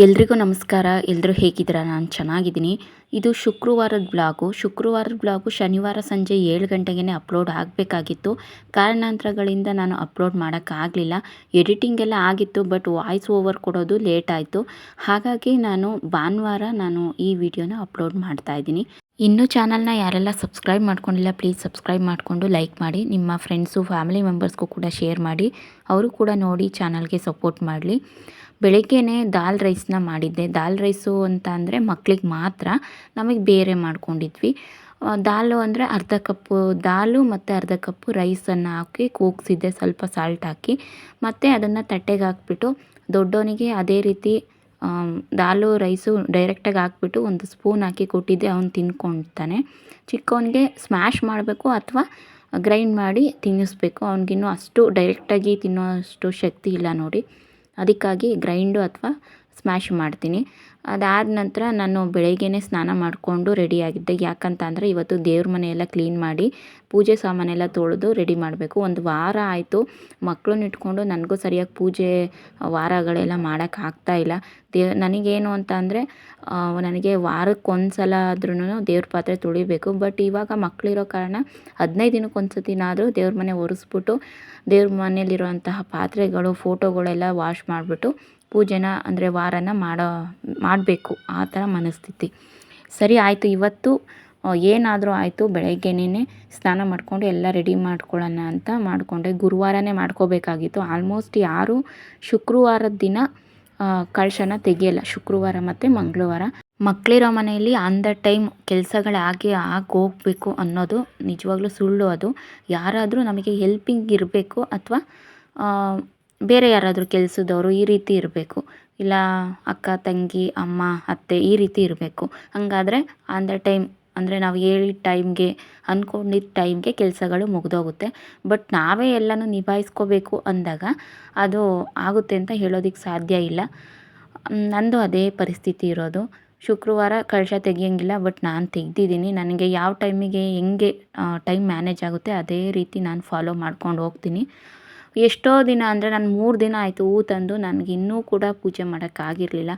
ಎಲ್ರಿಗೂ ನಮಸ್ಕಾರ. ಎಲ್ಲರೂ ಹೇಗಿದ್ದೀರಾ? ನಾನು ಚೆನ್ನಾಗಿದ್ದೀನಿ. ಇದು ಶುಕ್ರವಾರದ ಬ್ಲಾಗು. ಶುಕ್ರವಾರದ ಬ್ಲಾಗು ಶನಿವಾರ ಸಂಜೆ ಏಳು ಗಂಟೆಗೆ ಅಪ್ಲೋಡ್ ಆಗಬೇಕಾಗಿತ್ತು. ಕಾರಣಾಂತರಗಳಿಂದ ನಾನು ಅಪ್ಲೋಡ್ ಮಾಡೋಕ್ಕಾಗಲಿಲ್ಲ. ಎಡಿಟಿಂಗ್ ಎಲ್ಲ ಆಗಿತ್ತು, ಬಟ್ ವಾಯ್ಸ್ ಓವರ್ ಕೊಡೋದು ಲೇಟ್ ಆಯಿತು. ಹಾಗಾಗಿ ನಾನು ಭಾನುವಾರ ನಾನು ಈ ವಿಡಿಯೋನ ಅಪ್ಲೋಡ್ ಮಾಡ್ತಾ ಇದ್ದೀನಿ. ಇನ್ನೂ ಚಾನಲ್ನ ಯಾರೆಲ್ಲ ಸಬ್ಸ್ಕ್ರೈಬ್ ಮಾಡ್ಕೊಂಡಿಲ್ಲ, ಪ್ಲೀಸ್ ಸಬ್ಸ್ಕ್ರೈಬ್ ಮಾಡಿಕೊಂಡು ಲೈಕ್ ಮಾಡಿ. ನಿಮ್ಮ ಫ್ರೆಂಡ್ಸು, ಫ್ಯಾಮಿಲಿ ಮೆಂಬರ್ಸ್ಗೂ ಕೂಡ ಶೇರ್ ಮಾಡಿ. ಅವರು ಕೂಡ ನೋಡಿ ಚಾನಲ್ಗೆ ಸಪೋರ್ಟ್ ಮಾಡಲಿ. ಬೆಳಗ್ಗೆನೇ ದಾಲ್ ರೈಸ್ನ ಮಾಡಿದ್ದೆ. ದಾಲ್ ರೈಸು ಅಂತ ಅಂದರೆ ಮಕ್ಳಿಗೆ ಮಾತ್ರ, ನಮಗೆ ಬೇರೆ ಮಾಡ್ಕೊಂಡಿದ್ವಿ. ದಾಲು ಅಂದರೆ ಅರ್ಧ ಕಪ್ಪು ದಾಲು ಮತ್ತು ಅರ್ಧ ಕಪ್ಪು ರೈಸನ್ನು ಹಾಕಿ ಕೂಗಿಸಿದ್ದೆ, ಸ್ವಲ್ಪ ಸಾಲ್ಟ್ ಹಾಕಿ. ಮತ್ತು ಅದನ್ನು ತಟ್ಟೆಗೆ ಹಾಕ್ಬಿಟ್ಟು ದೊಡ್ಡವನಿಗೆ ಅದೇ ರೀತಿ ದಾಲು ರೈಸು ಡೈರೆಕ್ಟಾಗಿ ಹಾಕ್ಬಿಟ್ಟು ಒಂದು ಸ್ಪೂನ್ ಹಾಕಿ ಕೊಟ್ಟಿದ್ದೆ. ಅವನು ತಿನ್ಕೊಳ್ತಾನೆ ಚಿಕ್ಕವನಿಗೆ ಸ್ಮ್ಯಾಶ್ ಮಾಡಬೇಕು ಅಥವಾ ಗ್ರೈಂಡ್ ಮಾಡಿ ತಿನ್ನಿಸ್ಬೇಕು. ಅವನಿಗಿನ್ನೂ ಅಷ್ಟು ಡೈರೆಕ್ಟಾಗಿ ತಿನ್ನೋ ಅಷ್ಟು ಶಕ್ತಿ ಇಲ್ಲ ನೋಡಿ. ಅದಕ್ಕಾಗಿ ಗ್ರೈಂಡು ಅಥವಾ ಸ್ಮ್ಯಾಶ್ ಮಾಡ್ತೀನಿ. ಅದಾದ ನಂತರ ನಾನು ಬೆಳಗ್ಗೆನೇ ಸ್ನಾನ ಮಾಡಿಕೊಂಡು ರೆಡಿಯಾಗಿದ್ದೆ. ಯಾಕಂತ ಅಂದರೆ ಇವತ್ತು ದೇವ್ರ ಮನೆ ಎಲ್ಲ ಕ್ಲೀನ್ ಮಾಡಿ ಪೂಜೆ ಸಾಮಾನೆಲ್ಲ ತೊಳೆದು ರೆಡಿ ಮಾಡಬೇಕು. ಒಂದು ವಾರ ಆಯಿತು ಮಕ್ಕಳನ್ನ ಇಟ್ಕೊಂಡು ನನಗೂ ಸರಿಯಾಗಿ ಪೂಜೆ ವಾರಗಳೆಲ್ಲ ಮಾಡೋಕ್ಕೆ ಆಗ್ತಾ ಇಲ್ಲ. ದೇ, ನನಗೇನು ಅಂತ ಅಂದರೆ ನನಗೆ ವಾರಕ್ಕೆ ಒಂದು ಸಲ ಆದ್ರೂ ದೇವ್ರ ಪಾತ್ರೆ ತೊಳಿಬೇಕು. ಬಟ್ ಇವಾಗ ಮಕ್ಕಳಿರೋ ಕಾರಣ ಹದಿನೈದು ದಿನಕ್ಕೆ ಒಂದು ಸತಿನಾದರೂ ದೇವ್ರ ಮನೆ ಒರೆಸ್ಬಿಟ್ಟು ದೇವ್ರ ಮನೇಲಿರುವಂತಹ ಪಾತ್ರೆಗಳು, ಫೋಟೋಗಳೆಲ್ಲ ವಾಶ್ ಮಾಡಿಬಿಟ್ಟು ಪೂಜೆನ ಅಂದರೆ ವಾರನ ಮಾಡೋ, ಮಾಡಬೇಕು ಆ ಥರ ಮನಸ್ಥಿತಿ. ಸರಿ, ಆಯಿತು. ಇವತ್ತು ಏನಾದರೂ ಆಯಿತು ಬೆಳಗ್ಗೆನೇ ಸ್ನಾನ ಮಾಡಿಕೊಂಡು ಎಲ್ಲ ರೆಡಿ ಮಾಡ್ಕೊಳ್ಳೋಣ ಅಂತ ಮಾಡಿಕೊಂಡೆ. ಗುರುವಾರನೇ ಮಾಡ್ಕೋಬೇಕಾಗಿತ್ತು. ಆಲ್ಮೋಸ್ಟ್ ಯಾರೂ ಶುಕ್ರವಾರದ ದಿನ ಕಳಶನ ತೆಗೆಯಲ್ಲ. ಶುಕ್ರವಾರ ಮತ್ತು ಮಂಗಳವಾರ. ಮಕ್ಕಳಿರೋ ಮನೆಯಲ್ಲಿ ಆನ್ ದ ಟೈಮ್ ಕೆಲಸಗಳಾಗಿ ಆಗಿ ಹೋಗಬೇಕು ಅನ್ನೋದು ನಿಜವಾಗ್ಲೂ ಸುಳ್ಳು ಅದು. ಯಾರಾದರೂ ನಮಗೆ ಹೆಲ್ಪಿಂಗ್ ಇರಬೇಕು ಅಥವಾ ಬೇರೆ ಯಾರಾದರೂ ಕೆಲಸದವರು ಈ ರೀತಿ ಇರಬೇಕು. ಇಲ್ಲ ಅಕ್ಕ, ತಂಗಿ, ಅಮ್ಮ, ಅತ್ತೆ ಈ ರೀತಿ ಇರಬೇಕು. ಹಾಗಾದರೆ ಆನ್ ದ ಟೈಮ್ ಅಂದರೆ ನಾವು ಹೇಳಿದ ಟೈಮ್ಗೆ ಅಂದ್ಕೊಂಡಿದ್ದ ಟೈಮ್ಗೆ ಕೆಲಸಗಳು ಮುಗಿದೋಗುತ್ತೆ. ಬಟ್ ನಾವೇ ಎಲ್ಲನೂ ನಿಭಾಯಿಸ್ಕೋಬೇಕು ಅಂದಾಗ ಅದು ಆಗುತ್ತೆ ಅಂತ ಹೇಳೋದಕ್ಕೆ ಸಾಧ್ಯ ಇಲ್ಲ. ನಂದು ಅದೇ ಪರಿಸ್ಥಿತಿ ಇರೋದು. ಶುಕ್ರವಾರ ಕಳಶ ತೆಗಿಯೋಂಗಿಲ್ಲ ಬಟ್ ನಾನು ತೆಗ್ದಿದ್ದೀನಿ. ನನಗೆ ಯಾವ ಟೈಮಿಗೆ ಹೆಂಗೆ ಟೈಮ್ ಮ್ಯಾನೇಜ್ ಆಗುತ್ತೆ, ಅದೇ ರೀತಿ ನಾನು ಫಾಲೋ ಮಾಡ್ಕೊಂಡು ಹೋಗ್ತೀನಿ. ಎಷ್ಟೋ ದಿನ ಅಂದರೆ ನಾನು ಮೂರು ದಿನ ಆಯಿತು ಹೂ ತಂದು ನನಗೆ ಇನ್ನೂ ಕೂಡ ಪೂಜೆ ಮಾಡೋಕ್ಕಾಗಿರಲಿಲ್ಲ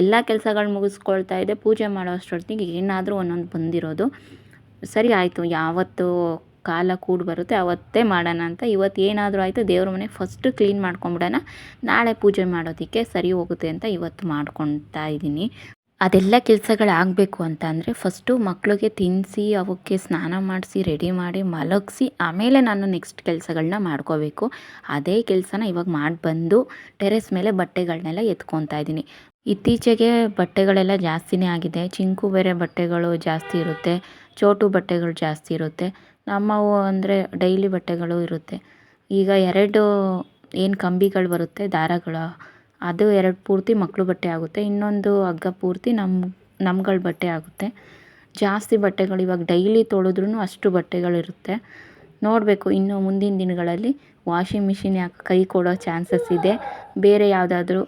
ಎಲ್ಲ ಕೆಲಸಗಳು ಮುಗಿಸ್ಕೊಳ್ತಾ ಇದ್ದೆ, ಪೂಜೆ ಮಾಡೋ ಅಷ್ಟೊತ್ತಿಗೆ ಏನಾದರೂ ಒಂದೊಂದು ಬಂದಿರೋದು. ಸರಿ ಆಯಿತು, ಯಾವತ್ತು ಕಾಲ ಕೂಡಿ ಬರುತ್ತೆ, ಅವತ್ತೇ ಮಾಡೋಣ ಅಂತ. ಇವತ್ತು ಏನಾದರೂ ಆಯಿತು, ದೇವ್ರ ಮನೆ ಫಸ್ಟು ಕ್ಲೀನ್ ಮಾಡ್ಕೊಂಬಿಡೋಣ. ನಾಳೆ ಪೂಜೆ ಮಾಡೋದಕ್ಕೆ ಸರಿ ಹೋಗುತ್ತೆ ಅಂತ ಇವತ್ತು ಮಾಡ್ಕೊಳ್ತಾ ಇದ್ದೀನಿ. ಅದೆಲ್ಲ ಕೆಲಸಗಳಾಗಬೇಕು ಅಂತ ಅಂದರೆ ಫಸ್ಟು ಮಕ್ಕಳಿಗೆ ತಿನ್ನಿಸಿ ಅವಕ್ಕೆ ಸ್ನಾನ ಮಾಡಿಸಿ ರೆಡಿ ಮಾಡಿ, ಮಲಗಿಸಿ, ಆಮೇಲೆ ನಾನು ನೆಕ್ಸ್ಟ್ ಕೆಲಸಗಳನ್ನ ಮಾಡ್ಕೋಬೇಕು. ಅದೇ ಕೆಲಸನ ಇವಾಗ ಮಾಡಿ ಬಂದು ಟೆರೆಸ್ ಮೇಲೆ ಬಟ್ಟೆಗಳನ್ನೆಲ್ಲ ಎತ್ಕೊತಾ ಇದ್ದೀನಿ. ಇತ್ತೀಚೆಗೆ ಬಟ್ಟೆಗಳೆಲ್ಲ ಜಾಸ್ತಿನೇ ಆಗಿದೆ. ಚಿಂಕು ಬೇರೆ ಬಟ್ಟೆಗಳು ಜಾಸ್ತಿ ಇರುತ್ತೆ. ಚೋಟು ಬಟ್ಟೆಗಳು ಜಾಸ್ತಿ ಇರುತ್ತೆ. ನಮ್ಮವು ಅಂದರೆ ಡೈಲಿ ಬಟ್ಟೆಗಳು ಇರುತ್ತೆ. ಈಗ ಎರಡು ಏನು ಕಂಬಿಗಳು ಬರುತ್ತೆ, ದಾರಗಳು ಅದು ಎರಡು ಪೂರ್ತಿ ಮಕ್ಕಳು ಬಟ್ಟೆ ಆಗುತ್ತೆ. ಇನ್ನೊಂದು ಹಗ್ಗ ಪೂರ್ತಿ ನಮ್ಮ ನಮ್ಗಳ ಬಟ್ಟೆ ಆಗುತ್ತೆ. ಜಾಸ್ತಿ ಬಟ್ಟೆಗಳು ಇವಾಗ ಡೈಲಿ ತೊಳೆದ್ರೂ ಅಷ್ಟು ಬಟ್ಟೆಗಳಿರುತ್ತೆ ನೋಡಬೇಕು, ಇನ್ನು ಮುಂದಿನ ದಿನಗಳಲ್ಲಿ ವಾಷಿಂಗ್ ಮಿಷಿನ್ ಯಾಕೆ ಕೈ ಕೊಡೋ ಚಾನ್ಸಸ್ ಇದೆ. ಬೇರೆ ಯಾವುದಾದ್ರೂ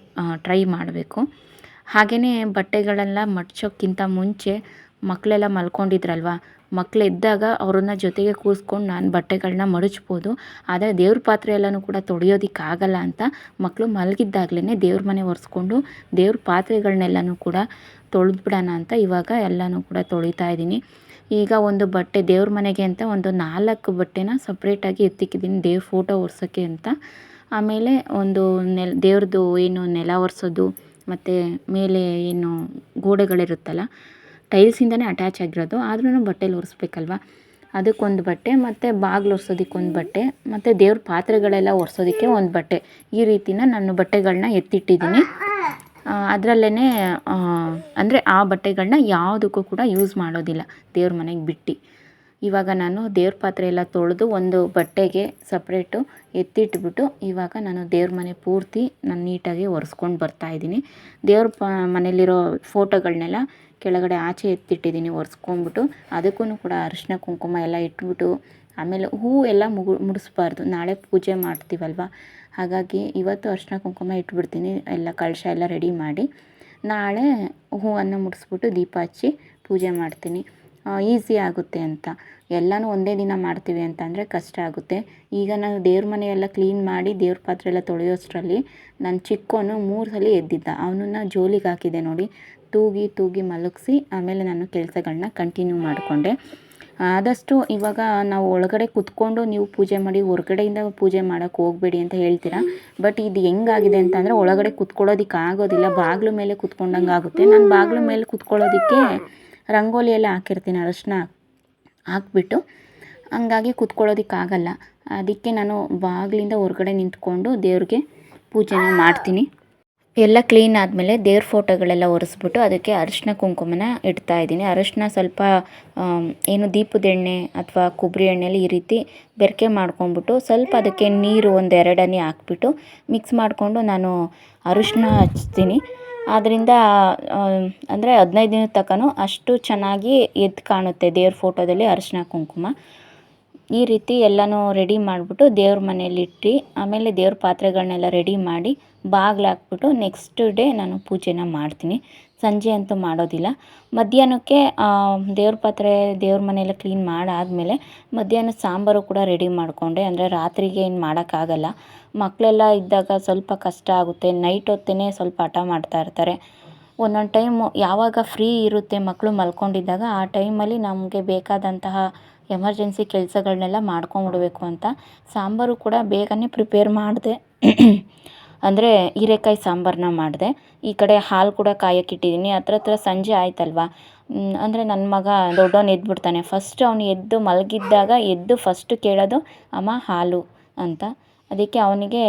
ಟ್ರೈ ಮಾಡಬೇಕು. ಹಾಗೆಯೇ ಬಟ್ಟೆಗಳೆಲ್ಲ ಮಡ್ಚೋಕ್ಕಿಂತ ಮುಂಚೆ ಮಕ್ಕಳೆಲ್ಲ ಮಲ್ಕೊಂಡಿದ್ರಲ್ವ? ಮಕ್ಳು ಎದ್ದಾಗ ಅವ್ರನ್ನ ಜೊತೆಗೆ ಕೂರಿಸ್ಕೊಂಡು ನಾನು ಬಟ್ಟೆಗಳನ್ನ ಮಡಚ್ಬೋದು. ಆದರೆ ದೇವ್ರ ಪಾತ್ರೆ ಎಲ್ಲನೂ ಕೂಡ ತೊಳೆಯೋದಕ್ಕಾಗಲ್ಲ ಅಂತ ಮಕ್ಕಳು ಮಲಗಿದ್ದಾಗಲೇ ದೇವ್ರ ಮನೆ ಒರೆಸ್ಕೊಂಡು ದೇವ್ರ ಪಾತ್ರೆಗಳನ್ನೆಲ್ಲನೂ ಕೂಡ ತೊಳೆದ್ಬಿಡೋಣ ಅಂತ ಇವಾಗ ಎಲ್ಲನೂ ಕೂಡ ತೊಳಿತಾ ಇದ್ದೀನಿ. ಈಗ ಒಂದು ಬಟ್ಟೆ ದೇವ್ರ ಮನೆಗೆ ಅಂತ ಒಂದು ನಾಲ್ಕು ಬಟ್ಟೆನ ಸಪ್ರೇಟಾಗಿ ಎತ್ತಿಕ್ಕಿದ್ದೀನಿ ದೇವ್ರ ಫೋಟೋ ಒರೆಸೋಕ್ಕೆ ಅಂತ. ಆಮೇಲೆ ಒಂದು ನೆಲ ದೇವ್ರದ್ದು ಏನು ನೆಲ ಒರೆಸೋದು, ಮತ್ತು ಮೇಲೆ ಏನು ಗೋಡೆಗಳಿರುತ್ತಲ್ಲ ಟೈಲ್ಸಿಂದನೇ ಅಟ್ಯಾಚ್ ಆಗಿರೋದು ಆದ್ರೂ ಬಟ್ಟೆಲಿ ಒರೆಸ್ಬೇಕಲ್ವ? ಅದಕ್ಕೊಂದು ಬಟ್ಟೆ, ಮತ್ತು ಬಾಗಿಲು ಒರ್ಸೋದಕ್ಕೊಂದು ಬಟ್ಟೆ, ಮತ್ತು ದೇವ್ರ ಪಾತ್ರೆಗಳೆಲ್ಲ ಒರೆಸೋದಕ್ಕೆ ಒಂದು ಬಟ್ಟೆ. ಈ ರೀತಿನ ನಾನು ಬಟ್ಟೆಗಳನ್ನ ಎತ್ತಿಟ್ಟಿದ್ದೀನಿ. ಅದರಲ್ಲೇ ಅಂದರೆ ಆ ಬಟ್ಟೆಗಳನ್ನ ಯಾವುದಕ್ಕೂ ಕೂಡ ಯೂಸ್ ಮಾಡೋದಿಲ್ಲ ದೇವ್ರ ಮನೆಗೆ ಬಿಟ್ಟು. ಇವಾಗ ನಾನು ದೇವ್ರ ಪಾತ್ರೆ ಎಲ್ಲ ತೊಳೆದು ಒಂದು ಬಟ್ಟೆಗೆ ಸಪ್ರೇಟು ಎತ್ತಿಟ್ಬಿಟ್ಟು, ಇವಾಗ ನಾನು ದೇವ್ರ ಮನೆ ಪೂರ್ತಿ ನಾನು ನೀಟಾಗಿ ಒರೆಸ್ಕೊಂಡು ಬರ್ತಾ ಇದ್ದೀನಿ. ದೇವ್ರ ಪ, ಮನೇಲಿರೋ ಫೋಟೋಗಳನ್ನೆಲ್ಲ ಕೆಳಗಡೆ ಆಚೆ ಎತ್ತಿಟ್ಟಿದ್ದೀನಿ, ಒರೆಸ್ಕೊಂಡ್ಬಿಟ್ಟು. ಅದಕ್ಕೂ ಕೂಡ ಅರಿಶಿನ, ಕುಂಕುಮ ಎಲ್ಲ ಇಟ್ಬಿಟ್ಟು ಆಮೇಲೆ ಹೂವು ಎಲ್ಲ ಮುಗು, ಮುಡಿಸ್ಬಾರ್ದು. ನಾಳೆ ಪೂಜೆ ಮಾಡ್ತೀವಲ್ವ? ಹಾಗಾಗಿ ಇವತ್ತು ಅರಿಶಿನ, ಕುಂಕುಮ ಇಟ್ಬಿಡ್ತೀನಿ. ಎಲ್ಲ ಕಳಶ ಎಲ್ಲ ರೆಡಿ ಮಾಡಿ ನಾಳೆ ಹೂವನ್ನು ಮುಡಿಸ್ಬಿಟ್ಟು ದೀಪ ಹಚ್ಚಿ ಪೂಜೆ ಮಾಡ್ತೀನಿ. ಈಸಿ ಆಗುತ್ತೆ ಅಂತ. ಎಲ್ಲನೂ ಒಂದೇ ದಿನ ಮಾಡ್ತೀವಿ ಅಂತ ಅಂದರೆ ಕಷ್ಟ ಆಗುತ್ತೆ. ಈಗ ನಾನು ದೇವ್ರ ಮನೆಯೆಲ್ಲ ಕ್ಲೀನ್ ಮಾಡಿ ದೇವ್ರ ಪಾತ್ರೆ ಎಲ್ಲ ತೊಳೆಯೋಷ್ಟರಲ್ಲಿ ನನ್ನ ಚಿಕ್ಕವನು ಮೂರು ಸಲ ಎದ್ದಿದ್ದ. ಅವನನ್ನು ಜೋಲಿಗೆ ಹಾಕಿದೆ ನೋಡಿ. ತೂಗಿ ತೂಗಿ ಮಲಗಿಸಿ ಆಮೇಲೆ ನಾನು ಕೆಲಸಗಳನ್ನ ಕಂಟಿನ್ಯೂ ಮಾಡಿಕೊಂಡೆ. ಆದಷ್ಟು ಇವಾಗ ನಾವು ಒಳಗಡೆ ಕುತ್ಕೊಂಡು ನೀವು ಪೂಜೆ ಮಾಡಿ ಹೊರಗಡೆಯಿಂದ ಪೂಜೆ ಮಾಡೋಕ್ಕೆ ಹೋಗಬೇಡಿ ಅಂತ ಹೇಳ್ತೀರಾ? ಬಟ್ ಇದು ಹೆಂಗಾಗಿದೆ ಅಂತಂದರೆ ಒಳಗಡೆ ಕುತ್ಕೊಳ್ಳೋದಕ್ಕೆ ಆಗೋದಿಲ್ಲ. ಬಾಗಿಲು ಮೇಲೆ ಕುತ್ಕೊಂಡಂಗೆ ಆಗುತ್ತೆ. ನಾನು ಬಾಗಿಲು ಮೇಲೆ ಕುತ್ಕೊಳ್ಳೋದಕ್ಕೆ ರಂಗೋಲಿ ಎಲ್ಲ ಹಾಕಿರ್ತೀನಿ, ಅರಶಿನ ಹಾಕ್ಬಿಟ್ಟು. ಹಂಗಾಗಿ ಕುತ್ಕೊಳ್ಳೋದಕ್ಕಾಗಲ್ಲ ಅದಕ್ಕೆ ನಾನು ಬಾಗಿಲಿಂದ ಹೊರಗಡೆ ನಿಂತ್ಕೊಂಡು ದೇವ್ರಿಗೆ ಪೂಜೆನ ಮಾಡ್ತೀನಿ. ಎಲ್ಲ ಕ್ಲೀನ್ ಆದಮೇಲೆ ದೇವ್ರ ಫೋಟೋಗಳೆಲ್ಲ ಒರೆಸ್ಬಿಟ್ಟು ಅದಕ್ಕೆ ಅರಿಶಿನ ಕುಂಕುಮನ ಇಡ್ತಾ ಇದ್ದೀನಿ. ಅರಿಶಿನ ಸ್ವಲ್ಪ ಏನು ದೀಪದ ಎಣ್ಣೆ ಅಥವಾ ಕೊಬ್ಬರಿ ಎಣ್ಣೆಯಲ್ಲಿ ಈ ರೀತಿ ಬೆರಕೆ ಮಾಡ್ಕೊಂಬಿಟ್ಟು ಸ್ವಲ್ಪ ಅದಕ್ಕೆ ನೀರು ಒಂದು ಹಾಕ್ಬಿಟ್ಟು ಮಿಕ್ಸ್ ಮಾಡಿಕೊಂಡು ನಾನು ಅರಿಶಿನ ಹಚ್ತೀನಿ. ಆದ್ದರಿಂದ ಅಂದರೆ ಹದಿನೈದು ದಿನದ ತನಕನೂ ಅಷ್ಟು ಚೆನ್ನಾಗಿ ಎದ್ದು ಕಾಣುತ್ತೆ ದೇವ್ರ ಫೋಟೋದಲ್ಲಿ ಅರಿಶಿನ ಕುಂಕುಮ. ಈ ರೀತಿ ಎಲ್ಲನೂ ರೆಡಿ ಮಾಡಿಬಿಟ್ಟು ದೇವ್ರ ಮನೇಲಿ ಇಟ್ಟು ಆಮೇಲೆ ದೇವ್ರ ಪಾತ್ರೆಗಳನ್ನೆಲ್ಲ ರೆಡಿ ಮಾಡಿ ಬಾಗ್ಲು ಹಾಕ್ಬಿಟ್ಟು ನೆಕ್ಸ್ಟ್ ಡೇ ನಾನು ಪೂಜೆನ ಮಾಡ್ತೀನಿ. ಸಂಜೆ ಅಂತೂ ಮಾಡೋದಿಲ್ಲ. ಮಧ್ಯಾಹ್ನಕ್ಕೆ ದೇವ್ರ ಪಾತ್ರೆ ದೇವ್ರ ಮನೆಯೆಲ್ಲ ಕ್ಲೀನ್ ಮಾಡಾದಮೇಲೆ ಮಧ್ಯಾಹ್ನದ ಸಾಂಬಾರು ಕೂಡ ರೆಡಿ ಮಾಡಿಕೊಂಡೆ. ಅಂದರೆ ರಾತ್ರಿಗೆ ಏನು ಮಾಡೋಕ್ಕಾಗಲ್ಲ. ಮಕ್ಕಳೆಲ್ಲ ಇದ್ದಾಗ ಸ್ವಲ್ಪ ಕಷ್ಟ ಆಗುತ್ತೆ. ನೈಟ್ ಹೊತ್ತೇ ಸ್ವಲ್ಪ ಹಠ ಮಾಡ್ತಾ ಇರ್ತಾರೆ. ಒಂದೊಂದು ಟೈಮು ಯಾವಾಗ ಫ್ರೀ ಇರುತ್ತೆ ಮಕ್ಕಳು ಮಲ್ಕೊಂಡಿದ್ದಾಗ ಆ ಟೈಮಲ್ಲಿ ನಮಗೆ ಬೇಕಾದಂತಹ ಎಮರ್ಜೆನ್ಸಿ ಕೆಲಸಗಳನ್ನೆಲ್ಲ ಮಾಡ್ಕೊಂಡ್ಬಿಡ್ಬೇಕು ಅಂತ ಸಾಂಬಾರು ಕೂಡ ಬೇಗನೆ ಪ್ರಿಪೇರ್ ಮಾಡಿದೆ. ಅಂದರೆ ಹೀರೆಕಾಯಿ ಸಾಂಬಾರನ್ನ ಮಾಡಿದೆ. ಈ ಕಡೆ ಹಾಲು ಕೂಡ ಕಾಯೋಕ್ಕಿಟ್ಟಿದ್ದೀನಿ ಹತ್ರ ಹತ್ರ ಸಂಜೆ ಆಯ್ತಲ್ವಾ? ಅಂದರೆ ನನ್ನ ಮಗ ದೊಡ್ಡವನು ಎದ್ಬಿಡ್ತಾನೆ. ಫಸ್ಟ್ ಅವನು ಎದ್ದು ಮಲಗಿದ್ದಾಗ ಎದ್ದು ಫಸ್ಟ್ ಕೇಳೋದು, ಅಮ್ಮ, ಹಾಲು ಅಂತ. ಅದಕ್ಕೆ ಅವನಿಗೆ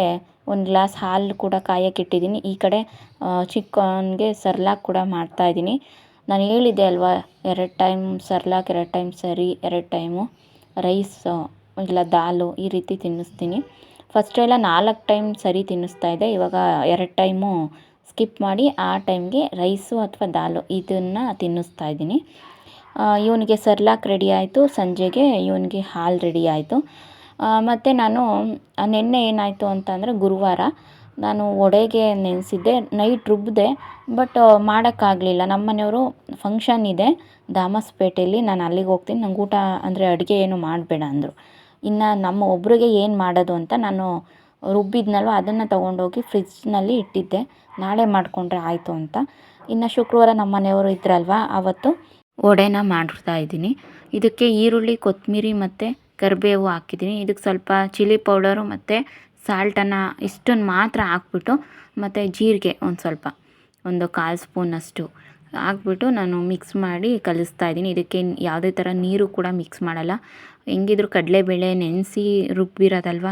ಒಂದು ಗ್ಲಾಸ್ ಹಾಲು ಕೂಡ ಕಾಯೋಕ್ಕಿಟ್ಟಿದ್ದೀನಿ ಈ ಕಡೆ ಚಿಕ್ಕವನಿಗೆ ಸರ್ಲಾಕ್ ಕೂಡ ಮಾಡ್ತಾಯಿದ್ದೀನಿ ನಾನು ಹೇಳಿದ್ದೆ ಅಲ್ವಾ, ಎರಡು ಟೈಮ್ ಸರ್ಲಾಕ್, ಎರಡು ಟೈಮ್ ಸರಿ, ಎರಡು ಟೈಮು ರೈಸು, ಇಲ್ಲ ದಾಲು ಈ ರೀತಿ ತಿನ್ನಿಸ್ತೀನಿ. ಫಸ್ಟೆಲ್ಲ ನಾಲ್ಕು ಟೈಮ್ ಸರಿ ತಿನ್ನಿಸ್ತಾ ಇದೆ. ಇವಾಗ ಎರಡು ಟೈಮು ಸ್ಕಿಪ್ ಮಾಡಿ ಆ ಟೈಮ್ಗೆ ರೈಸು ಅಥವಾ ದಾಲು ಇದನ್ನು ತಿನ್ನಿಸ್ತಾ ಇದ್ದೀನಿ. ಇವನಿಗೆ ಸರ್ಲಾಕ್ ರೆಡಿ ಆಯಿತು. ಸಂಜೆಗೆ ಇವನಿಗೆ ಹಾಲು ರೆಡಿ ಆಯಿತು. ಮತ್ತು ನಾನು ನಿನ್ನೆ ಏನಾಯಿತು ಅಂತಂದರೆ ಗುರುವಾರ ನಾನು ಒಡೆಗೆ ನೆನೆಸಿದ್ದೆ. ನೈಟ್ ರುಬ್ಬಿದೆ ಬಟ್ ಮಾಡೋಕ್ಕಾಗಲಿಲ್ಲ ನಮ್ಮ ಮನೆಯವರು ಫಂಕ್ಷನ್ ಇದೆ ದಾಮಸ್ಪೇಟೆಯಲ್ಲಿ ನಾನು ಅಲ್ಲಿಗೆ ಹೋಗ್ತೀನಿ. ನಂಗೆ ಊಟ ಅಂದರೆ ಅಡುಗೆ ಏನು ಮಾಡಬೇಡ ಅಂದರು. ಇನ್ನು ನಮ್ಮ ಒಬ್ಬರಿಗೆ ಏನು ಮಾಡೋದು ಅಂತ ನಾನು ರುಬ್ಬಿದ್ನಲ್ವ, ಅದನ್ನು ತೊಗೊಂಡೋಗಿ ಫ್ರಿಜ್ನಲ್ಲಿ ಇಟ್ಟಿದ್ದೆ. ನಾಳೆ ಮಾಡಿಕೊಂಡ್ರೆ ಆಯಿತು ಅಂತ. ಇನ್ನು ಶುಕ್ರವಾರ ನಮ್ಮ ಮನೆಯವರು ಇದ್ರಲ್ವ ಆವತ್ತು ವಡೆನ ಮಾಡ್ತಾ ಇದ್ದೀನಿ. ಇದಕ್ಕೆ ಈರುಳ್ಳಿ ಕೊತ್ತಂಬರಿ ಮತ್ತು ಕರಿಬೇವು ಹಾಕಿದ್ದೀನಿ. ಇದಕ್ಕೆ ಸ್ವಲ್ಪ ಚಿಲ್ಲಿ ಪೌಡರು ಮತ್ತು ಸಾಲ್ಟನ್ನು ಇಷ್ಟನ್ನು ಮಾತ್ರ ಹಾಕ್ಬಿಟ್ಟು, ಮತ್ತು ಜೀರಿಗೆ ಒಂದು ಸ್ವಲ್ಪ, ಒಂದು ಕಾಲು ಸ್ಪೂನಷ್ಟು ಹಾಕ್ಬಿಟ್ಟು ನಾನು ಮಿಕ್ಸ್ ಮಾಡಿ ಕಲಿಸ್ತಾ ಇದ್ದೀನಿ. ಇದಕ್ಕೆ ಯಾವುದೇ ಥರ ನೀರು ಕೂಡ ಮಿಕ್ಸ್ ಮಾಡಲ್ಲ. ಹೆಂಗಿದ್ರು ಕಡಲೆಬೇಳೆ ನೆನೆಸಿ ರುಬ್ಬಿರೋದಲ್ವ?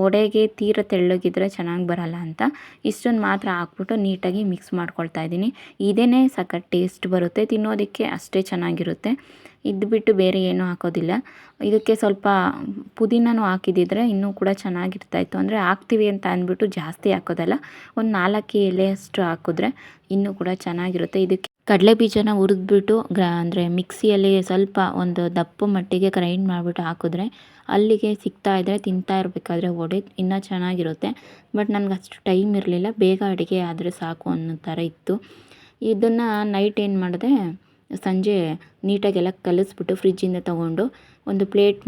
ವಡೆಗೆ ತೀರ ತೆಳ್ಳಗಿದ್ರೆ ಚೆನ್ನಾಗಿ ಬರಲ್ಲ ಅಂತ. ಇಷ್ಟನ್ನು ಮಾತ್ರ ಹಾಕ್ಬಿಟ್ಟು ನೀಟಾಗಿ ಮಿಕ್ಸ್ ಮಾಡ್ಕೊಳ್ತಾ ಇದ್ದೀನಿ. ಇದೇ ಸಖತ್ ಟೇಸ್ಟ್ ಬರುತ್ತೆ, ತಿನ್ನೋದಕ್ಕೆ ಅಷ್ಟೇ ಚೆನ್ನಾಗಿರುತ್ತೆ. ಇದು ಬಿಟ್ಟು ಬೇರೆ ಏನೂ ಹಾಕೋದಿಲ್ಲ. ಇದಕ್ಕೆ ಸ್ವಲ್ಪ ಪುದೀನನೂ ಹಾಕಿದ್ದಿದ್ರೆ ಇನ್ನೂ ಕೂಡ ಚೆನ್ನಾಗಿರ್ತಾಯಿತ್ತು. ಅಂದರೆ ಹಾಕ್ತೀವಿ ಅಂತ ಅಂದ್ಬಿಟ್ಟು ಜಾಸ್ತಿ ಹಾಕೋದಲ್ಲ. ಒಂದು ನಾಲ್ಕು ಎಲೆಯಷ್ಟು ಹಾಕಿದ್ರೆ ಇನ್ನೂ ಕೂಡ ಚೆನ್ನಾಗಿರುತ್ತೆ. ಇದಕ್ಕೆ ಕಡಲೆ ಬೀಜನ ಹುರಿದ್ಬಿಟ್ಟು ಗ್ರಾ, ಅಂದರೆ ಮಿಕ್ಸಿಯಲ್ಲಿ ಸ್ವಲ್ಪ ಒಂದು ದಪ್ಪ ಮಟ್ಟಿಗೆ ಗ್ರೈಂಡ್ ಮಾಡಿಬಿಟ್ಟು ಹಾಕಿದ್ರೆ ಅಲ್ಲಿಗೆ ಸಿಗ್ತಾ ಇದ್ದರೆ ತಿಂತಾ ಇರಬೇಕಾದ್ರೆ ಒಡೆ ಇನ್ನೂ ಚೆನ್ನಾಗಿರುತ್ತೆ. ಬಟ್ ನನಗೆ ಅಷ್ಟು ಟೈಮ್ ಇರಲಿಲ್ಲ. ಬೇಗ ಅಡುಗೆ ಆದರೆ ಸಾಕು ಅನ್ನೋ ಥರ ಇತ್ತು. ಇದನ್ನು ನೈಟ್ ಏನು ಮಾಡಿದೆ ಸಂಜೆ ನೀಟಾಗೆಲ್ಲ ಕಲಿಸ್ಬಿಟ್ಟು ಫ್ರಿಜ್ಜಿಂದ ತೊಗೊಂಡು ಒಂದು ಪ್ಲೇಟ್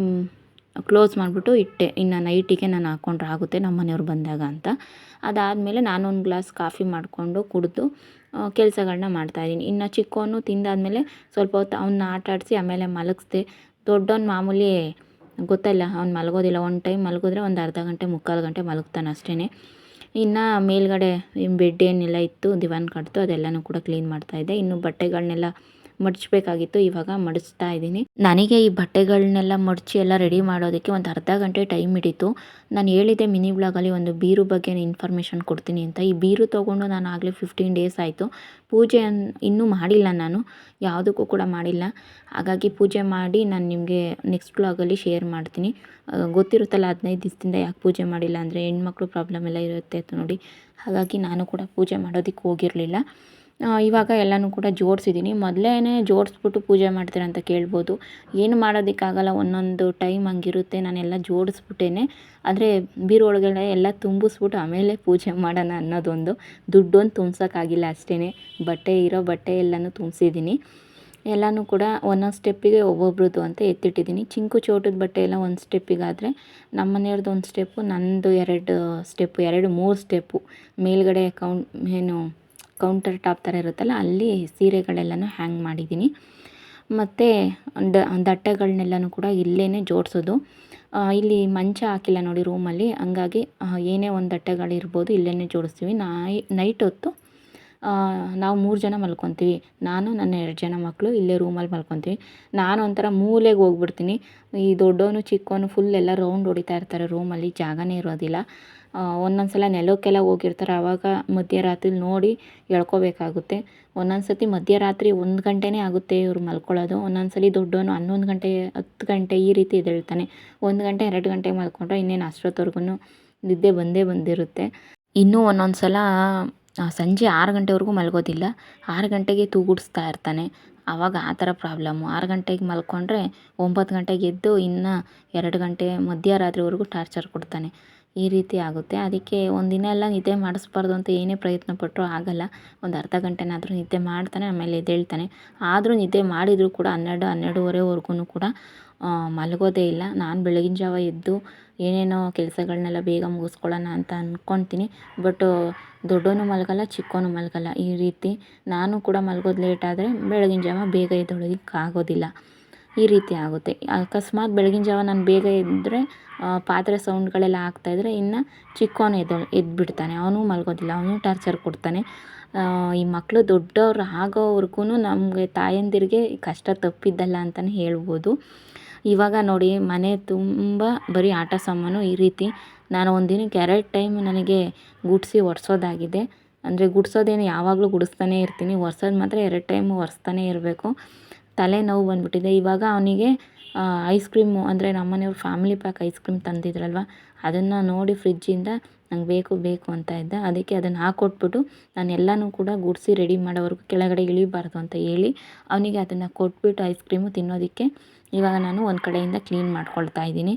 ಕ್ಲೋಸ್ ಮಾಡಿಬಿಟ್ಟು ಇಟ್ಟೆ. ಇನ್ನು ನೈಟಿಗೆ ನಾನು ಹಾಕ್ಕೊಂಡ್ರೆ ಆಗುತ್ತೆ ನಮ್ಮ ಮನೆಯವ್ರು ಬಂದಾಗ ಅಂತ. ಅದಾದಮೇಲೆ ನಾನೊಂದು ಗ್ಲಾಸ್ ಕಾಫಿ ಮಾಡಿಕೊಂಡು ಕುಡಿದು ಕೆಲಸಗಳನ್ನ ಮಾಡ್ತಾಯಿದ್ದೀನಿ ಇನ್ನು ಚಿಕ್ಕವನು ತಿಂದಾದಮೇಲೆ ಸ್ವಲ್ಪ ಹೊತ್ತು ಅವನ್ನ ಆಟ ಆಡಿಸಿ ಆಮೇಲೆ ಮಲಗಿಸ್ದೆ. ದೊಡ್ಡವನು ಮಾಮೂಲಿ ಗೊತ್ತಲ್ಲ, ಅವ್ನು ಮಲಗೋದಿಲ್ಲ. ಒಂದು ಟೈಮ್ ಮಲಗಿದ್ರೆ ಒಂದು ಅರ್ಧ ಗಂಟೆ, ಮುಕ್ಕಾಲು ಗಂಟೆ ಮಲಗ್ತಾನೆ ಅಷ್ಟೇ ಇನ್ನು ಮೇಲುಗಡೆ ಬೆಡ್ ಏನೆಲ್ಲ ಇತ್ತು, ದಿವಾನ್ ಕಟ್ತು ಅದೆಲ್ಲನೂ ಕೂಡ ಕ್ಲೀನ್ ಮಾಡ್ತಾಯಿದ್ದೆ ಇನ್ನು ಬಟ್ಟೆಗಳನ್ನೆಲ್ಲ ಮಡಚಬೇಕಾಗಿತ್ತು. ಇವಾಗ ಮಡಿಸ್ತಾ ಇದ್ದೀನಿ. ನನಗೆ ಈ ಬಟ್ಟೆಗಳನ್ನೆಲ್ಲ ಮಡಚಿ ಎಲ್ಲ ರೆಡಿ ಮಾಡೋದಕ್ಕೆ ಒಂದು ಅರ್ಧ ಗಂಟೆ ಟೈಮ್ ಹಿಡಿತು. ನಾನು ಹೇಳಿದೆ ಮಿನಿ ಬ್ಲಾಗಲ್ಲಿ ಒಂದು ಬೀರು ಬಗ್ಗೆ ಇನ್ಫಾರ್ಮೇಷನ್ ಕೊಡ್ತೀನಿ ಅಂತ. ಈ ಬೀರು ತೊಗೊಂಡು ನಾನು ಆಗಲೇ ಫಿಫ್ಟೀನ್ ಡೇಸ್ ಆಯಿತು. ಪೂಜೆ ಇನ್ನೂ ಮಾಡಿಲ್ಲ ನಾನು. ಯಾವುದಕ್ಕೂ ಕೂಡ ಮಾಡಿಲ್ಲ. ಹಾಗಾಗಿ ಪೂಜೆ ಮಾಡಿ ನಾನು ನಿಮಗೆ ನೆಕ್ಸ್ಟ್ ಬ್ಲಾಗಲ್ಲಿ ಶೇರ್ ಮಾಡ್ತೀನಿ. ಗೊತ್ತಿರುತ್ತಲ್ಲ ಹದಿನೈದು ದಿವಸದಿಂದ ಯಾಕೆ ಪೂಜೆ ಮಾಡಿಲ್ಲ ಅಂದರೆ ಹೆಣ್ಮಕ್ಳು ಪ್ರಾಬ್ಲಮ್ ಎಲ್ಲ ಇರುತ್ತೆ ಅಂತ ನೋಡಿ. ಹಾಗಾಗಿ ನಾನು ಕೂಡ ಪೂಜೆ ಮಾಡೋದಕ್ಕೆ ಹೋಗಿರಲಿಲ್ಲ. ಇವಾಗ ಎಲ್ಲನೂ ಕೂಡ ಜೋಡಿಸಿದ್ದೀನಿ ಮೊದಲೇ ಜೋಡಿಸ್ಬಿಟ್ಟು ಪೂಜೆ ಮಾಡ್ತೀರಾ ಅಂತ ಕೇಳ್ಬೋದು. ಏನು ಮಾಡೋದಕ್ಕಾಗಲ್ಲ, ಒಂದೊಂದು ಟೈಮ್ ಹಂಗಿರುತ್ತೆ. ನಾನೆಲ್ಲ ಜೋಡಿಸ್ಬಿಟ್ಟೇನೆ. ಆದರೆ ಬೀರು ಒಳಗಡೆ ಎಲ್ಲ ತುಂಬಿಸ್ಬಿಟ್ಟು ಆಮೇಲೆ ಪೂಜೆ ಮಾಡೋಣ ಅನ್ನೋದೊಂದು ದುಡ್ಡೊಂದು ತುಂಬ್ಸೋಕ್ಕಾಗಿಲ್ಲ ಅಷ್ಟೇ ಬಟ್ಟೆ ಇರೋ ಬಟ್ಟೆ ಎಲ್ಲನೂ ತುಂಬಿಸಿದ್ದೀನಿ ಎಲ್ಲನೂ ಕೂಡ ಒಂದೊಂದು ಸ್ಟೆಪ್ಪಿಗೆ ಒಬ್ಬೊಬ್ರದ್ದು ಅಂತ ಎತ್ತಿಟ್ಟಿದ್ದೀನಿ ಚಿಂಕು ಚೋಟದ ಬಟ್ಟೆ ಎಲ್ಲ ಒಂದು ಸ್ಟೆಪ್ಪಿಗಾದರೆ ನಮ್ಮ ಮನೆಯವ್ರದ್ದು ಒಂದು ಸ್ಟೆಪ್ಪು, ನಂದು ಎರಡು ಸ್ಟೆಪ್ಪು, ಎರಡು ಮೂರು ಸ್ಟೆಪ್ಪು. ಮೇಲ್ಗಡೆ ಅಕೌಂಟ್, ಏನು ಕೌಂಟರ್ ಟಾಪ್ ಥರ ಇರುತ್ತಲ್ಲ, ಅಲ್ಲಿ ಸೀರೆಗಳೆಲ್ಲನೂ ಹ್ಯಾಂಗ್ ಮಾಡಿದ್ದೀನಿ. ಮತ್ತು ದ ದಟ್ಟಗಳನ್ನೆಲ್ಲನೂ ಕೂಡ ಇಲ್ಲೇ ಜೋಡಿಸೋದು. ಇಲ್ಲಿ ಮಂಚ ಹಾಕಿಲ್ಲ ನೋಡಿ ರೂಮಲ್ಲಿ ಹಂಗಾಗಿ ಏನೇ ಒಂದು ದಟ್ಟಗಳಿರ್ಬೋದು ಇಲ್ಲೇ ಜೋಡಿಸ್ತೀವಿ. ನಾಯಿ ನೈಟ್ ಹೊತ್ತು ನಾವು ಮೂರು ಜನ ಮಲ್ಕೊತೀವಿ. ನಾನು, ನನ್ನ ಎರಡು ಜನ ಮಕ್ಕಳು ಇಲ್ಲೇ ರೂಮಲ್ಲಿ ಮಲ್ಕೊತೀವಿ. ನಾನು ಒಂಥರ ಮೂಲೆಗೆ ಹೋಗ್ಬಿಡ್ತೀನಿ. ಈ ದೊಡ್ಡವನು ಚಿಕ್ಕವನು ಫುಲ್ ಎಲ್ಲ ರೌಂಡ್ ಹೊಡಿತಾ ಇರ್ತಾರೆ ರೂಮಲ್ಲಿ ಜಾಗನೇ ಇರೋದಿಲ್ಲ. ಒಂದೊಂದು ಸಲ ನೆಲಕ್ಕೆಲ್ಲ ಹೋಗಿರ್ತಾರೆ ಆವಾಗ ಮಧ್ಯರಾತ್ರಿ ನೋಡಿ ಎಳ್ಕೋಬೇಕಾಗುತ್ತೆ. ಒಂದೊಂದು ಸತಿ ಮಧ್ಯರಾತ್ರಿ ಒಂದು ಗಂಟೆನೇ ಆಗುತ್ತೆ ಇವ್ರು ಮಲ್ಕೊಳ್ಳೋದು. ಒಂದೊಂದು ಸಲ ದೊಡ್ಡವನು ಹನ್ನೊಂದು ಗಂಟೆ, ಹತ್ತು ಗಂಟೆ ಈ ರೀತಿ ಎದ್ದೇಳ್ತಾನೆ. ಒಂದು ಗಂಟೆ, ಎರಡು ಗಂಟೆಗೆ ಮಲ್ಕೊಂಡ್ರೆ ಇನ್ನೇನು ಅಷ್ಟೊತ್ತವರೆಗೂ ನಿದ್ದೆ ಬಂದೇ ಬಂದಿರುತ್ತೆ. ಇನ್ನೂ ಒಂದೊಂದು ಸಲ ಸಂಜೆ ಆರು ಗಂಟೆವರೆಗೂ ಮಲಗೋದಿಲ್ಲ. ಆರು ಗಂಟೆಗೆ ತೂಗುಡಿಸ್ತಾ ಇರ್ತಾನೆ. ಆವಾಗ ಆ ಥರ ಪ್ರಾಬ್ಲಮ್ಮು ಆರು ಗಂಟೆಗೆ ಮಲ್ಕೊಂಡ್ರೆ ಒಂಬತ್ತು ಗಂಟೆಗೆ ಎದ್ದು ಇನ್ನು ಎರಡು ಗಂಟೆ ಮಧ್ಯರಾತ್ರಿವರೆಗೂ ಟಾರ್ಚರ್ ಕೊಡ್ತಾನೆ. ಈ ರೀತಿ ಆಗುತ್ತೆ. ಅದಕ್ಕೆ ಒಂದಿನ ಎಲ್ಲ ನಿದ್ದೆ ಮಾಡಿಸ್ಬಾರ್ದು ಅಂತ ಏನೇ ಪ್ರಯತ್ನ ಪಟ್ಟರೂ ಆಗಲ್ಲ. ಒಂದು ಅರ್ಧ ಗಂಟೆನಾದರೂ ನಿದ್ದೆ ಮಾಡ್ತಾನೆ, ಆಮೇಲೆ ಎದ್ದೇಳ್ತಾನೆ. ಆದರೂ ನಿದ್ದೆ ಮಾಡಿದರೂ ಕೂಡ ಹನ್ನೆರಡು, ಹನ್ನೆರಡುವರೆವರೆಗೂ ಕೂಡ ಮಲಗೋದೇ ಇಲ್ಲ. ನಾನು ಬೆಳಗಿನ ಜಾವ ಎದ್ದು ಏನೇನೋ ಕೆಲಸಗಳನ್ನೆಲ್ಲ ಬೇಗ ಮುಗಿಸ್ಕೊಳ್ಳೋಣ ಅಂತ ಅಂದ್ಕೊತೀನಿ ಬಟ್ ದೊಡ್ಡೋನು ಮಲಗಲ್ಲ, ಚಿಕ್ಕೋನು ಮಲಗಲ್ಲ ಈ ರೀತಿ. ನಾನು ಕೂಡ ಮಲಗೋದು ಲೇಟ್ ಆದರೆ ಬೆಳಗಿನ ಜಾವ ಬೇಗ ಎದ್ದೇಳೋದಕ್ಕೆ ಆಗೋದಿಲ್ಲ. ಈ ರೀತಿ ಆಗುತ್ತೆ. ಅಕಸ್ಮಾತ್ ಬೆಳಗಿನ ಜಾವ ನಾನು ಬೇಗ ಎದ್ದರೆ ಪಾತ್ರೆ ಸೌಂಡ್ಗಳೆಲ್ಲ ಆಗ್ತಾಯಿದ್ರೆ ಇನ್ನು ಚಿಕ್ಕವನು ಎದ್ದು ಎದ್ದುಬಿಡ್ತಾನೆ ಅವನು ಮಲ್ಗೋದಿಲ್ಲ, ಅವನು ಟಾರ್ಚರ್ ಕೊಡ್ತಾನೆ. ಈ ಮಕ್ಕಳು ದೊಡ್ಡವ್ರು ಆಗೋವರೆಗೂ ನಮಗೆ ತಾಯಂದಿರಿಗೆ ಕಷ್ಟ ತಪ್ಪಿದ್ದಲ್ಲ ಅಂತಲೇ ಹೇಳ್ಬೋದು. ಇವಾಗ ನೋಡಿ, ಮನೆ ತುಂಬ ಬರೀ ಆಟ ಸಾಮಾನು ಈ ರೀತಿ. ನಾನು ಒಂದು ದಿನಕ್ಕೆ ಎರಡು ಟೈಮ್ ನನಗೆ ಗುಡಿಸಿ ಒರೆಸೋದಾಗಿದೆ. ಅಂದರೆ ಗುಡಿಸೋದೇನು ಯಾವಾಗಲೂ ಗುಡಿಸ್ತಾನೆ ಇರ್ತೀನಿ. ಒರ್ಸೋದು ಮಾತ್ರ ಎರಡು ಟೈಮ್ ಒರೆಸ್ತಾನೆ ಇರಬೇಕು. ತಲೆನೋವು ಬಂದುಬಿಟ್ಟಿದೆ. ಇವಾಗ ಅವನಿಗೆ ಐಸ್ ಕ್ರೀಮು ಅಂದರೆ ನಮ್ಮ ಮನೆಯವ್ರು ಫ್ಯಾಮಿಲಿ ಪ್ಯಾಕ್ ಐಸ್ ಕ್ರೀಮ್ ತಂದಿದ್ರಲ್ವ? ಅದನ್ನು ನೋಡಿ ಫ್ರಿಜ್ಜಿಂದ ನಂಗೆ ಬೇಕು ಬೇಕು ಅಂತ ಇದ್ದ. ಅದಕ್ಕೆ ಅದನ್ನು ಹಾಕ್ಕೊಟ್ಬಿಟ್ಟು ನಾನು ಎಲ್ಲನೂ ಕೂಡ ಗುಡಿಸಿ ರೆಡಿ ಮಾಡೋವರೆಗೂ ಕೆಳಗಡೆ ಇಳಿಬಾರ್ದು ಅಂತ ಹೇಳಿ ಅವನಿಗೆ ಅದನ್ನು ಕೊಟ್ಬಿಟ್ಟು ಐಸ್ ಕ್ರೀಮು ತಿನ್ನೋದಕ್ಕೆ ಇವಾಗ ನಾನು ಒಂದು ಕಡೆಯಿಂದ ಕ್ಲೀನ್ ಮಾಡ್ಕೊಳ್ತಾ ಇದ್ದೀನಿ.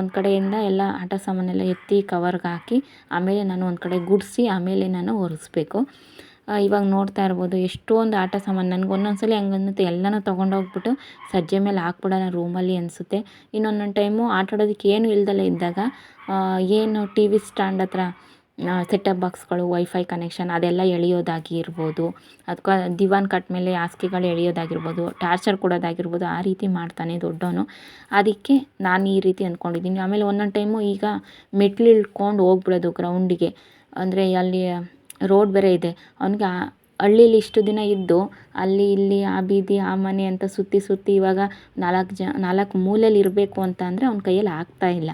ಒಂದು ಕಡೆಯಿಂದ ಎಲ್ಲ ಆಟ ಸಾಮಾನೆಲ್ಲ ಎತ್ತಿ ಕವರ್ಗೆ ಹಾಕಿ ಆಮೇಲೆ ನಾನು ಒಂದು ಕಡೆ ಗುಡಿಸಿ ಆಮೇಲೆ ನಾನು ಒರೆಸ್ಬೇಕು. ಇವಾಗ ನೋಡ್ತಾ ಇರ್ಬೋದು. ಎಷ್ಟೊಂದು ಆಟ ಸಾಮಾನು. ನನಗೆ ಒಂದೊಂದ್ಸಲಿ ಸಲ ಹಂಗೆ ಅನ್ನತ್ತೆ ಎಲ್ಲನೂ ತೊಗೊಂಡೋಗ್ಬಿಟ್ಟು ಸಜ್ಜೆ ಮೇಲೆ ಹಾಕ್ಬಿಡೋಣ ರೂಮಲ್ಲಿ ಅನಿಸುತ್ತೆ. ಇನ್ನೊಂದೊಂದು ಟೈಮು ಆಟ ಆಡೋದಕ್ಕೆ ಏನೂ ಇಲ್ದಲೇ ಇದ್ದಾಗ ಏನು ಟಿ ವಿ ಸ್ಟ್ಯಾಂಡ್ ಹತ್ರ ಸೆಟಪ್ ಬಾಕ್ಸ್ಗಳು ವೈಫೈ ಕನೆಕ್ಷನ್ ಅದೆಲ್ಲ ಎಳೆಯೋದಾಗಿರ್ಬೋದು. ಅಥವಾ ದಿವಾನ್ ಕಟ್ ಮೇಲೆ ಹಾಸಿಗೆಗಳು ಎಳೆಯೋದಾಗಿರ್ಬೋದು. ಟಾರ್ಚರ್ ಕೊಡೋದಾಗಿರ್ಬೋದು. ಆ ರೀತಿ ಮಾಡ್ತಾನೆ ದೊಡ್ಡವನು. ಅದಕ್ಕೆ ನಾನು ಈ ರೀತಿ ಅಂದ್ಕೊಂಡಿದ್ದೀನಿ ಆಮೇಲೆ ಒಂದೊಂದು ಟೈಮು ಈಗ ಮೆಟ್ಲು ಇಳ್ಕೊಂಡು ಹೋಗ್ಬಿಡೋದು ಗ್ರೌಂಡಿಗೆ ಅಂದರೆ ಅಲ್ಲಿ ರೋಡ್ ಬೇರೆ ಇದೆ. ಅವ್ನಿಗೆ ಹಳ್ಳೀಲಿ ಇಷ್ಟು ದಿನ ಇದ್ದು ಅಲ್ಲಿ ಇಲ್ಲಿ ಆ ಬೀದಿ ಆ ಮನೆ ಅಂತ ಸುತ್ತಿ ಸುತ್ತಿ ಇವಾಗ ನಾಲ್ಕು ಜ ನಾಲ್ಕು ಮೂಲೆಯಲ್ಲಿ ಇರಬೇಕು ಅಂತ ಅಂದರೆ ಅವ್ನ ಕೈಯಲ್ಲಿ ಆಗ್ತಾ ಇಲ್ಲ.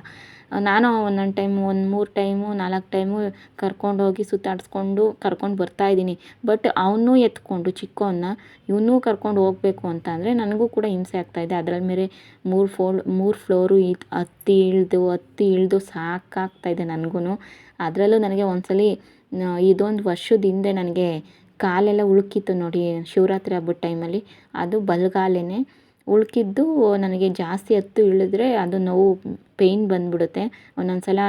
ನಾನು ಒಂದೊಂದು ಟೈಮು, ಒಂದು ಮೂರು ಟೈಮು, ನಾಲ್ಕು ಟೈಮು ಕರ್ಕೊಂಡೋಗಿ ಸುತ್ತಾಡಿಸ್ಕೊಂಡು ಕರ್ಕೊಂಡು ಬರ್ತಾಯಿದ್ದೀನಿ ಬಟ್ ಅವನ್ನೂ ಎತ್ಕೊಂಡು ಚಿಕ್ಕವನ್ನ ಇವನ್ನೂ ಕರ್ಕೊಂಡು ಹೋಗಬೇಕು ಅಂತ ಅಂದರೆ ನನಗೂ ಕೂಡ ಹಿಂಸೆ ಆಗ್ತಾಯಿದೆ ಅದ್ರಲ್ಲಿ ಮೇಲೆ ಮೂರು ಫೋಲ್, ಮೂರು ಫ್ಲೋರು ಇದು ಹತ್ತಿ ಇಳಿದು ಹತ್ತಿ ಇಳಿದು ಸಾಕಾಗ್ತಾಯಿದೆ ನನಗೂ ಅದರಲ್ಲೂ ನನಗೆ ಒಂದ್ಸಲ ಇದೊಂದು ವರ್ಷದ ಹಿಂದೆ ನನಗೆ ಕಾಲೆಲ್ಲ ಉಳುಕಿತ್ತು ನೋಡಿ, ಶಿವರಾತ್ರಿ ಹಬ್ಬದ ಟೈಮಲ್ಲಿ. ಅದು ಬಲಗಾಲೇನೆ. ಉಳ್ಕಿದ್ದು ನನಗೆ ಜಾಸ್ತಿ ಹತ್ತು ಇಳಿದ್ರೆ ಅದು ನೋವು, ಪೇಯ್ನ್ ಬಂದ್ಬಿಡುತ್ತೆ. ಒಂದೊಂದು ಸಲ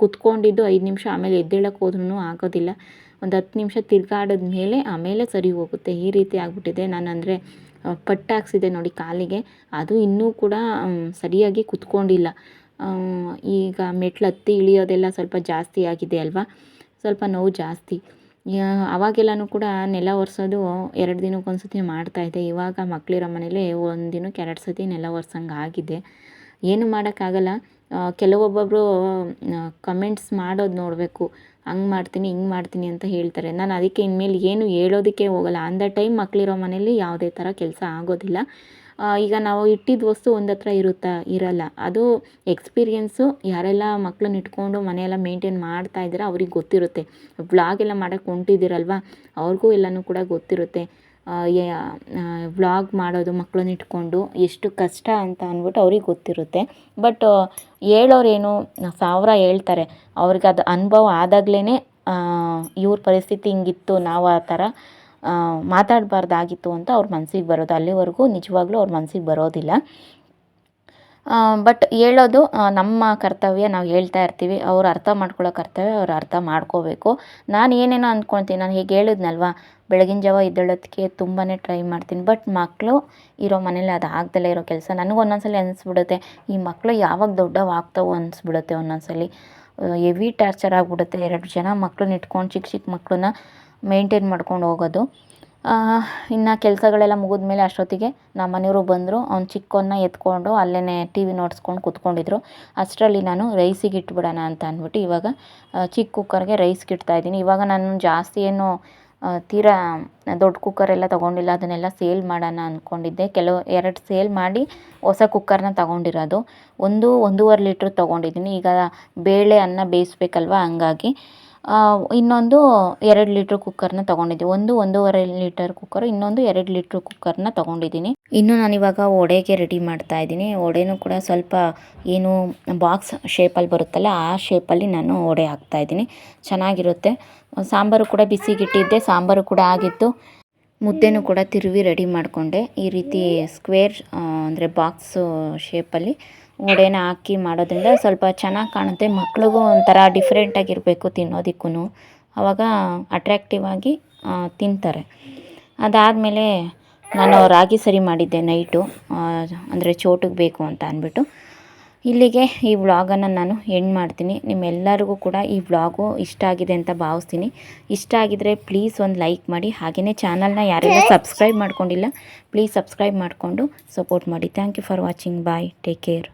ಕುತ್ಕೊಂಡಿದ್ದು ಐದು ನಿಮಿಷ, ಆಮೇಲೆ ಎದ್ದೇಳಕ್ಕೆ ಹೋದ್ರೂ ಆಗೋದಿಲ್ಲ. ಒಂದು ಹತ್ತು ನಿಮಿಷ ತಿರ್ಗಾಡಿದ ಮೇಲೆ ಆಮೇಲೆ ಸರಿ ಹೋಗುತ್ತೆ. ಈ ರೀತಿ ಆಗಿಬಿಟ್ಟಿದೆ. ನಾನು ಅಂದರೆ ನೋಡಿ ಕಾಲಿಗೆ. ಅದು ಇನ್ನೂ ಕೂಡ ಸರಿಯಾಗಿ ಕುತ್ಕೊಂಡಿಲ್ಲ. ಈಗ ಮೆಟ್ಲು ಹತ್ತಿ ಇಳಿಯೋದೆಲ್ಲ ಸ್ವಲ್ಪ ಜಾಸ್ತಿ ಆಗಿದೆ ಅಲ್ವಾ? ಸ್ವಲ್ಪ ನೋವು ಜಾಸ್ತಿ. ಅವಾಗೆಲ್ಲನೂ ಕೂಡ ನೆಲ ಒರೆಸೋದು ಎರಡು ದಿನಕ್ಕೆ ಒಂದು ಸತಿ ಮಾಡ್ತಾಯಿದ್ದೆ ಇವಾಗ ಮಕ್ಕಳಿರೋ ಮನೇಲಿ ಒಂದು ದಿನಕ್ಕೆ ಎರಡು ಸತಿ ನೆಲ ಒರ್ಸಂಗೆ ಆಗಿದೆ. ಏನು ಮಾಡೋಕ್ಕಾಗಲ್ಲ. ಕೆಲವೊಬ್ಬೊಬ್ಬರು ಕಮೆಂಟ್ಸ್ ಮಾಡೋದು ನೋಡಬೇಕು. ಹಂಗೆ ಮಾಡ್ತೀನಿ, ಹಿಂಗೆ ಮಾಡ್ತೀನಿ ಅಂತ ಹೇಳ್ತಾರೆ. ನಾನು ಅದಕ್ಕೆ ಇನ್ಮೇಲೆ ಏನು ಹೇಳೋದಕ್ಕೆ ಹೋಗಲ್ಲ. ಆನ್ ದ ಟೈಮ್ ಮಕ್ಕಳಿರೋ ಮನೇಲಿ ಯಾವುದೇ ಥರ ಕೆಲಸ ಆಗೋದಿಲ್ಲ. ಈಗ ನಾವು ಇಟ್ಟಿದ್ದ ವಸ್ತು ಒಂದು ಹತ್ರ ಇರುತ್ತಾ? ಇರಲ್ಲ. ಅದು ಎಕ್ಸ್ಪೀರಿಯೆನ್ಸು ಯಾರೆಲ್ಲ ಮಕ್ಳನ್ನ ಇಟ್ಕೊಂಡು ಮನೆಯೆಲ್ಲ ಮೇಂಟೈನ್ ಮಾಡ್ತಾ ಇದ್ದೀರಾ ಅವ್ರಿಗೆ ಗೊತ್ತಿರುತ್ತೆ. ವ್ಲಾಗ್ ಎಲ್ಲ ಮಾಡೋಕ್ಕೆ ಹೊಂಟಿದ್ದೀರಲ್ವಾ? ಅವ್ರಿಗೂ ಎಲ್ಲನೂ ಕೂಡ ಗೊತ್ತಿರುತ್ತೆ. ವ್ಲಾಗ್ ಮಾಡೋದು ಮಕ್ಳನ್ನ ಇಟ್ಕೊಂಡು ಎಷ್ಟು ಕಷ್ಟ ಅಂತ ಅಂದ್ಬಿಟ್ಟು ಅವ್ರಿಗೆ ಗೊತ್ತಿರುತ್ತೆ. ಬಟ್ ಹೇಳೋರೇನು, ಸಾವಿರ ಹೇಳ್ತಾರೆ. ಅವ್ರಿಗೆ ಅದು ಅನುಭವ ಆದಾಗ್ಲೇ ಇವ್ರ ಪರಿಸ್ಥಿತಿ ಹಿಂಗಿತ್ತು, ನಾವು ಆ ಥರ. ಮಾತಾಡಬಾರ್ದಾಗಿತ್ತು ಅಂತ ಅವ್ರ ಮನಸ್ಸಿಗೆ ಬರೋದು. ಅಲ್ಲಿವರೆಗೂ ನಿಜವಾಗ್ಲೂ ಅವ್ರ ಮನಸ್ಸಿಗೆ ಬರೋದಿಲ್ಲ. ಬಟ್ ಹೇಳೋದು ನಮ್ಮ ಕರ್ತವ್ಯ ನಾವು ಹೇಳ್ತಾ ಇರ್ತೀವಿ. ಅವ್ರು ಅರ್ಥ ಮಾಡ್ಕೊಳ್ಳೋ ಕರ್ತವ್ಯ ಅವ್ರು ಅರ್ಥ ಮಾಡ್ಕೋಬೇಕು. ನಾನು ಏನೇನೋ ಅಂದ್ಕೊಳ್ತೀನಿ ನಾನು ಹೀಗೆ ಹೇಳಿದ್ನಲ್ವಾ? ಬೆಳಗಿನ ಜಾವ ಎದ್ದೇಳೋದಕ್ಕೆ ತುಂಬಾ ಟ್ರೈ ಮಾಡ್ತೀನಿ. ಬಟ್ ಮಕ್ಕಳು ಇರೋ ಮನೇಲಿ ಅದು ಆಗ್ದಲೇ ಇರೋ ಕೆಲಸ. ನನಗೆ ಒಂದೊಂದ್ಸಲಿ ಅನಿಸ್ಬಿಡುತ್ತೆ. ಈ ಮಕ್ಕಳು ಯಾವಾಗ ದೊಡ್ಡವ ಆಗ್ತಾವೋ ಅನಿಸ್ಬಿಡುತ್ತೆ ಒಂದೊಂದ್ಸಲಿ. ಹೆವಿ ಟಾರ್ಚರ್ ಆಗಿಬಿಡುತ್ತೆ. ಎರಡು ಜನ ಮಕ್ಕಳನ್ನ ಇಟ್ಕೊಂಡು ಚಿಕ್ಕ ಚಿಕ್ಕ ಮಕ್ಕಳನ್ನ ಮೇಂಟೈನ್ ಮಾಡ್ಕೊಂಡು ಹೋಗೋದು. ಇನ್ನು ಕೆಲಸಗಳೆಲ್ಲ ಮುಗಿದ ಮೇಲೆ ಅಷ್ಟೊತ್ತಿಗೆ ನಮ್ಮ ಮನೆಯವರು ಬಂದರು. ಅವ್ನು ಚಿಕ್ಕವನ್ನ ಎತ್ಕೊಂಡು ಅಲ್ಲೇ ಟಿ ವಿ ನೋಡಿಸ್ಕೊಂಡು ಕೂತ್ಕೊಂಡಿದ್ರು. ಅಷ್ಟರಲ್ಲಿ ನಾನು ರೈಸಿಗೆ ಇಟ್ಬಿಡೋಣ ಅಂತ ಅಂದ್ಬಿಟ್ಟು ಇವಾಗ ಚಿಕ್ಕ ಕುಕ್ಕರ್ಗೆ ರೈಸ್ಗೆ ಇಡ್ತಾ ಇದ್ದೀನಿ. ಇವಾಗ ನಾನು ಜಾಸ್ತಿ ಏನು ತೀರಾ ದೊಡ್ಡ ಕುಕ್ಕರ್ ಎಲ್ಲ ತೊಗೊಂಡಿಲ್ಲ. ಅದನ್ನೆಲ್ಲ ಸೇಲ್ ಮಾಡೋಣ ಅಂದ್ಕೊಂಡಿದ್ದೆ ಕೆಲವು ಎರಡು ಸೇಲ್ ಮಾಡಿ ಹೊಸ ಕುಕ್ಕರ್ನ ತಗೊಂಡಿರೋದು. ಒಂದು ಒಂದೂವರೆ ಲೀಟ್ರ್ ತೊಗೊಂಡಿದ್ದೀನಿ. ಈಗ ಬೇಳೆ ಅನ್ನ ಬೇಯಿಸ್ಬೇಕಲ್ವ? ಹಂಗಾಗಿ ಇನ್ನೊಂದು ಎರಡು ಲೀಟ್ರ್ ಕುಕ್ಕರ್ನ ತೊಗೊಂಡಿದ್ದೆ. ಒಂದು ಒಂದೂವರೆ ಲೀಟರ್ ಕುಕ್ಕರ್, ಇನ್ನೊಂದು ಎರಡು ಲೀಟ್ರ್ ಕುಕ್ಕರ್ನ ತೊಗೊಂಡಿದ್ದೀನಿ. ಇನ್ನು ನಾನಿವಾಗ ವಡೆಗೆ ರೆಡಿ ಮಾಡ್ತಾ ಇದ್ದೀನಿ. ವಡೆನೂ ಕೂಡ ಸ್ವಲ್ಪ ಏನು ಬಾಕ್ಸ್ ಶೇಪಲ್ಲಿ ಬರುತ್ತಲ್ಲ, ಆ ಶೇಪಲ್ಲಿ ನಾನು ವಡೆ ಹಾಕ್ತಾ ಇದ್ದೀನಿ. ಚೆನ್ನಾಗಿರುತ್ತೆ. ಸಾಂಬಾರು ಕೂಡ ಬಿಸಿಗಿಟ್ಟಿದ್ದೆ, ಸಾಂಬಾರು ಕೂಡ ಆಗಿತ್ತು. ಮುದ್ದೆನೂ ಕೂಡ ತಿರುವಿ ರೆಡಿ ಮಾಡಿಕೊಂಡೆ. ಈ ರೀತಿ ಸ್ಕ್ವೇರ್ ಅಂದರೆ ಬಾಕ್ಸು ಶೇಪಲ್ಲಿ ವಡೆನ ಹಾಕಿ ಮಾಡೋದ್ರಿಂದ ಸ್ವಲ್ಪ ಚೆನ್ನಾಗಿ ಕಾಣುತ್ತೆ. ಮಕ್ಳಿಗೂ ಒಂಥರ ಡಿಫ್ರೆಂಟಾಗಿರಬೇಕು ತಿನ್ನೋದಕ್ಕೂ ಆವಾಗ ಅಟ್ರ್ಯಾಕ್ಟಿವ್ ಆಗಿ ತಿಂತಾರೆ. ಅದಾದಮೇಲೆ ನಾನು ರಾಗಿ ಸರಿ ಮಾಡಿದ್ದೆ ನೈಟು ಅಂದರೆ ಚೋಟಿಗೆ ಬೇಕು ಅಂತ ಅಂದ್ಬಿಟ್ಟು ಇಲ್ಲಿಗೆ ಈ ವ್ಲಾಗನ್ನು ನಾನು ಎಂಡ್ ಮಾಡ್ತೀನಿ. ನಿಮ್ಮೆಲ್ಲರಿಗೂ ಕೂಡ ಈ ವ್ಲಾಗು ಇಷ್ಟ ಆಗಿದೆ ಅಂತ ಭಾವಿಸ್ತೀನಿ. ಇಷ್ಟ ಆಗಿದರೆ ಪ್ಲೀಸ್ ಒಂದು ಲೈಕ್ ಮಾಡಿ. ಹಾಗೆಯೇ ಚಾನಲ್ನ ಯಾರಿಗೂ ಸಬ್ಸ್ಕ್ರೈಬ್ ಮಾಡ್ಕೊಂಡಿಲ್ಲ ಪ್ಲೀಸ್ ಸಬ್ಸ್ಕ್ರೈಬ್ ಮಾಡಿಕೊಂಡು ಸಪೋರ್ಟ್ ಮಾಡಿ. Thank you for watching bye take care